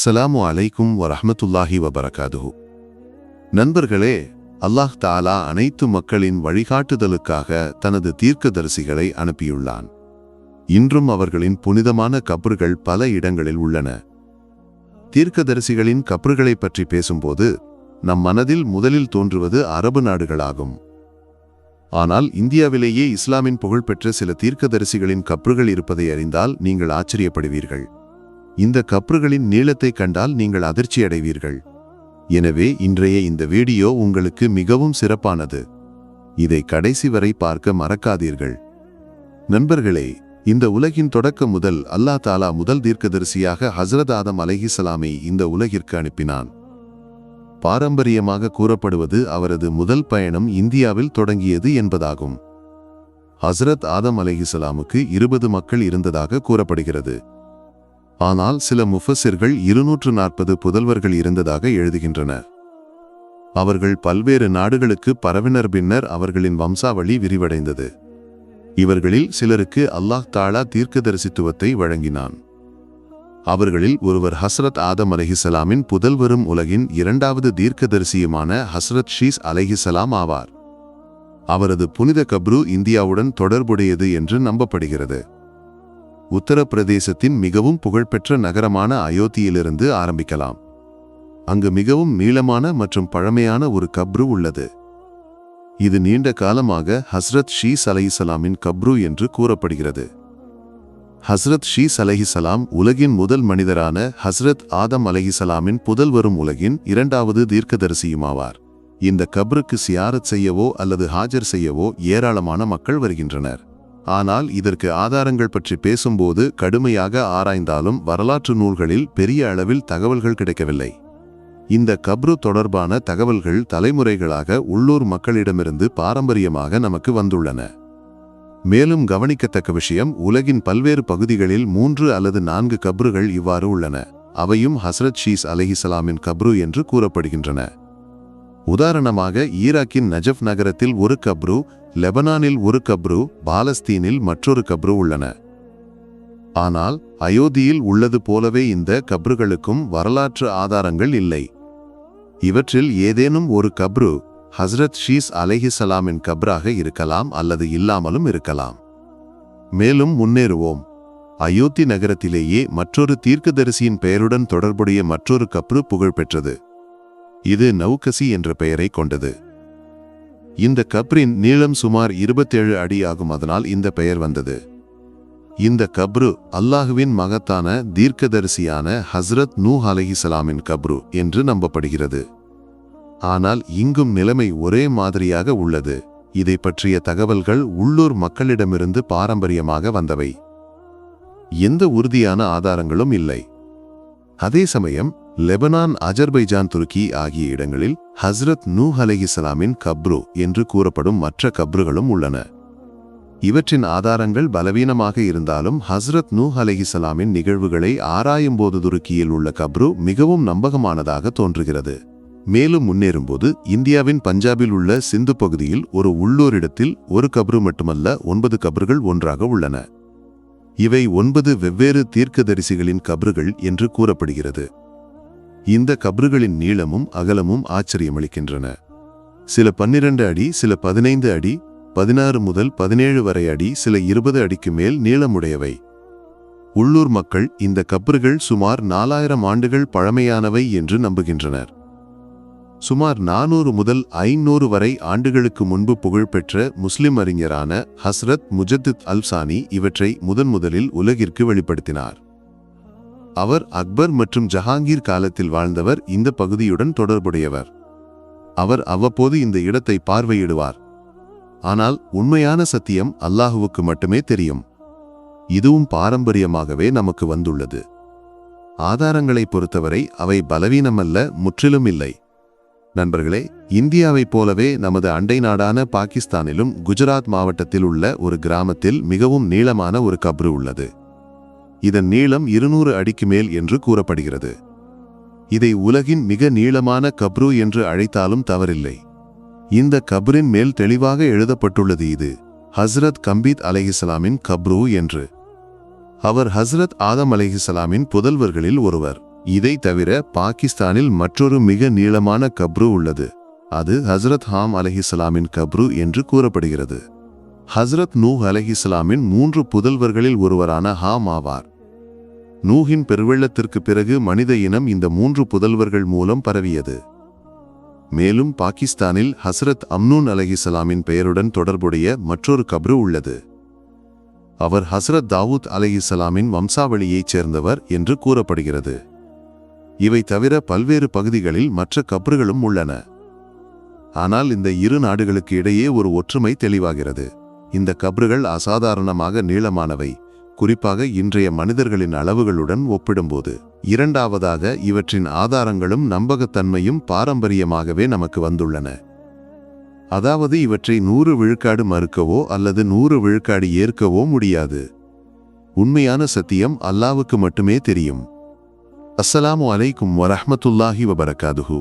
அஸ்ஸலாமு அலைக்கும் வரஹ்மத்துல்லாஹி வபரகாதுஹு. நண்பர்களே அல்லாஹ் தாலா அனைத்து மக்களின் வழிகாட்டுதலுக்காக தனது தீர்க்கதரிசிகளை அனுப்பியுள்ளான். இன்றும் அவர்களின் புனிதமான கப்றுகள் பல இடங்களில் உள்ளன. தீர்க்கதரிசிகளின் கப்றுகளைப் பற்றி பேசும்போது நம் மனதில் முதலில் தோன்றுவது அரபு நாடுகளாகும். ஆனால் இந்தியாவிலேயே இஸ்லாமின் புகழ்பெற்ற சில தீர்க்கதரிசிகளின் கப்றுகள் இருப்பதை அறிந்தால் நீங்கள் ஆச்சரியப்படுவீர்கள். இந்த கப்றுகளின் நீளத்தை கண்டால் நீங்கள் அதிர்ச்சியடைவீர்கள். எனவே இன்றைய இந்த வீடியோ உங்களுக்கு மிகவும் சிறப்பானது. இதை கடைசி வரை பார்க்க மறக்காதீர்கள். நண்பர்களே இந்த உலகின் தொடக்கம் முதல் அல்லா தாலா முதல் தீர்க்கதரிசியாக ஹஸ்ரத் ஆதம் அலைஹிசலாமை இந்த உலகிற்கு அனுப்பினான். பாரம்பரியமாக கூறப்படுவது அவரது முதல் பயணம் இந்தியாவில் தொடங்கியது என்பதாகும். ஹஸ்ரத் ஆதம் அலஹிசலாமுக்கு இருபது மக்கள் இருந்ததாக கூறப்படுகிறது. ஆனால் சில முஃபசிர்கள் இருநூற்று நாற்பது புதல்வர்கள் இருந்ததாக எழுதுகின்றனர் அவர்கள் பல்வேறு நாடுகளுக்கு பரவினர் பின்னர் அவர்களின் வம்சாவளி விரிவடைந்தது. இவர்களில் சிலருக்கு அல்லாஹ் தாலா தீர்க்கதரிசித்துவத்தை வழங்கினான். அவர்களில் ஒருவர் ஹஸ்ரத் ஆதம் அலஹிசலாமின் புதல்வரும் உலகின் இரண்டாவது தீர்க்கதரிசியுமான ஹஸ்ரத் ஷீஸ் அலஹிசலாம் ஆவார். அவரது புனித கப்ரு இந்தியாவுடன் தொடர்புடையது என்று நம்பப்படுகிறது. உத்தரப்பிரதேசத்தின் மிகவும் புகழ்பெற்ற நகரமான அயோத்தியிலிருந்து ஆரம்பிக்கலாம். அங்கு மிகவும் நீளமான மற்றும் பழமையான ஒரு கப்ரு உள்ளது. இது நீண்ட காலமாக ஹஸ்ரத் ஷீஸ் அலைஹிசலாமின் கப்ரு என்று கூறப்படுகிறது. ஹஸ்ரத் ஷீஸ் அலைஹிசலாம் உலகின் முதல் மனிதரான ஹஸ்ரத் ஆதம் அலைஹிசலாமின் புதல்வரும் உலகின் இரண்டாவது தீர்க்கதரிசியுமாவார். இந்த கப்ருக்கு சியாரத் செய்யவோ அல்லது ஹாஜர் செய்யவோ ஏராளமான மக்கள் வருகின்றனர். ஆனால் இதற்கு ஆதாரங்கள் பற்றி பேசும்போது கடுமையாக ஆராய்ந்தாலும் வரலாற்று நூல்களில் பெரிய அளவில் தகவல்கள் கிடைக்கவில்லை. இந்த கப்ரு தொடர்பான தகவல்கள் தலைமுறைகளாக உள்ளூர் மக்களிடமிருந்து பாரம்பரியமாக நமக்கு வந்துள்ளன. மேலும் கவனிக்கத்தக்க விஷயம் உலகின் பல்வேறு பகுதிகளில் மூன்று அல்லது நான்கு கப்ருகள் இவ்வாறு உள்ளன. அவையும் ஹஸ்ரத் ஷீஸ் அலஹிசலாமின் கப்ரு என்று கூறப்படுகின்றன. உதாரணமாக ஈராக்கின் நஜப் நகரத்தில் ஒரு கப்ரு லெபனானில் ஒரு கப்ரு பாலஸ்தீனில் மற்றொரு கப்ரு உள்ளன. ஆனால் அயோத்தியில் உள்ளது போலவே இந்த கப்ருகளுக்கும் வரலாற்று ஆதாரங்கள் இல்லை. இவற்றில் ஏதேனும் ஒரு கப்ரு ஹஸ்ரத் ஷீஸ் அலைஹிசலாமின் கப்ராக இருக்கலாம் அல்லது இல்லாமலும் இருக்கலாம். மேலும் முன்னேறுவோம். அயோத்தி நகரத்திலேயே மற்றொரு தீர்க்கதரிசியின் பெயருடன் தொடர்புடைய மற்றொரு கப்ரு புகழ்பெற்றது. இது நவுகசி என்ற பெயரை கொண்டது. இந்த கப்ரின் நீளம் சுமார் இருபத்தேழு அடி ஆகும் அதனால் இந்த பெயர் வந்தது. இந்த கப்ரு அல்லாஹுவின் மகத்தான தீர்க்கதரிசியான ஹஸ்ரத் நூ அலஹிசலாமின் கப்ரு என்று நம்பப்படுகிறது. ஆனால் இங்கும் நிலைமை ஒரே மாதிரியாக உள்ளது. இதை பற்றிய தகவல்கள் உள்ளூர் மக்களிடமிருந்து பாரம்பரியமாக வந்தவை. எந்த உறுதியான ஆதாரங்களும் இல்லை. அதே சமயம் லெபனான் அஜர்பைஜான் துருக்கி ஆகிய இடங்களில் ஹஸ்ரத் நூ அலஹிசலாமின் கப்ரு என்று கூறப்படும் மற்ற கப்ருகளும் உள்ளன. இவற்றின் ஆதாரங்கள் பலவீனமாக இருந்தாலும் ஹஸ்ரத் நூ அலஹிசலாமின் நிகழ்வுகளை ஆராயும்போது துருக்கியில் உள்ள கப்ரு மிகவும் நம்பகமானதாக தோன்றுகிறது. மேலும் முன்னேறும்போது இந்தியாவின் பஞ்சாபில் உள்ள சிந்து பகுதியில் ஒரு உள்ளூரிடத்தில் ஒரு கப்ரு மட்டுமல்ல ஒன்பது கப்ருகள் ஒன்றாக உள்ளன. இவை ஒன்பது வெவ்வேறு தீர்க்கதரிசிகளின் கப்ருகள் என்று கூறப்படுகிறது. இந்த கப்ருகளின் நீளமும் அகலமும் ஆச்சரியமளிக்கின்றன. சில பன்னிரண்டு அடி சில பதினைந்து அடி பதினாறு முதல் பதினேழு வரை அடி சில இருபது அடிக்கு மேல் நீளமுடையவை. உள்ளூர் மக்கள் இந்த கப்ருகள் சுமார் நாலாயிரம் ஆண்டுகள் பழமையானவை என்று நம்புகின்றனர். சுமார் நானூறு முதல் ஐநூறு வரை ஆண்டுகளுக்கு முன்பு புகழ்பெற்ற முஸ்லிம் அறிஞரான ஹஸ்ரத் முஜத்தித் அல்சானி இவற்றை முதன் முதலில் உலகிற்கு வெளிப்படுத்தினார். அவர் அக்பர் மற்றும் ஜஹாங்கீர் காலத்தில் வாழ்ந்தவர் இந்த பகுதியுடன் தொடர்புடையவர். அவர் அவ்வப்போது இந்த இடத்தை பார்வையிடுவார். ஆனால் உண்மையான சத்தியம் அல்லாஹுவுக்கு மட்டுமே தெரியும். இதுவும் பாரம்பரியமாகவே நமக்கு வந்துள்ளது. ஆதாரங்களை பொறுத்தவரை அவை பலவீனமல்ல முற்றிலும் இல்லை. நண்பர்களே இந்தியாவைப் போலவே நமது அண்டை நாடான பாகிஸ்தானிலும் குஜராத் மாவட்டத்தில் உள்ள ஒரு கிராமத்தில் மிகவும் நீளமான ஒரு கப்ரு உள்ளது. இதன் நீளம் இருநூறு அடிக்கு மேல் என்று கூறப்படுகிறது. இதை உலகின் மிக நீளமான கப்ரு என்று அழைத்தாலும் தவறில்லை. இந்த கப்ரின் மேல் தெளிவாக எழுதப்பட்டுள்ளது இது ஹஸ்ரத் கம்பீத் அலைஹிசலாமின் கப்ரு என்று. அவர் ஹஸ்ரத் ஆதம் அலைஹிசலாமின் புதல்வர்களில் ஒருவர். இதை தவிர பாகிஸ்தானில் மற்றொரு மிக நீளமான கப்ரு உள்ளது. அது ஹஸ்ரத் ஹாம் அலஹிஸ்லாமின் கப்ரு என்று கூறப்படுகிறது. ஹஸ்ரத் நூஹ் அலஹிஸ்லாமின் மூன்று புதல்வர்களில் ஒருவரான ஹாம் ஆவார். நூகின் பெருவெள்ளத்திற்கு பிறகு மனித இனம் இந்த மூன்று புதல்வர்கள் மூலம் பரவியது. மேலும் பாகிஸ்தானில் ஹஸ்ரத் அம்னூன் அலஹிசலாமின் பெயருடன் தொடர்புடைய மற்றொரு கப்ரு உள்ளது. அவர் ஹஸ்ரத் தாவூத் அலஹிசலாமின் வம்சாவளியைச் சேர்ந்தவர் என்று கூறப்படுகிறது. இவை தவிர பல்வேறு பகுதிகளில் மற்ற கப்றுகளும் உள்ளன. ஆனால் இந்த இரு நாடுகளுக்கு இடையே ஒரு ஒற்றுமை தெளிவாகிறது. இந்த கப்றுகள் அசாதாரணமாக நீளமானவை. குறிப்பாக இன்றைய மனிதர்களின் அளவுகளுடன் ஒப்பிடும்போது இரண்டாவதாக இவற்றின் ஆதாரங்களும் நம்பகத்தன்மையும் பாரம்பரியமாகவே நமக்கு வந்துள்ளன. அதாவது இவற்றை நூறு விழுக்காடு மறுக்கவோ அல்லது நூறு விழுக்காடு ஏற்கவோ முடியாது. உண்மையான சத்தியம் அல்லாவுக்கு மட்டுமே தெரியும். அஸ்ஸலாமு அலைக்கும் வரஹமத்துல்லாஹி வபரகாதுஹூ.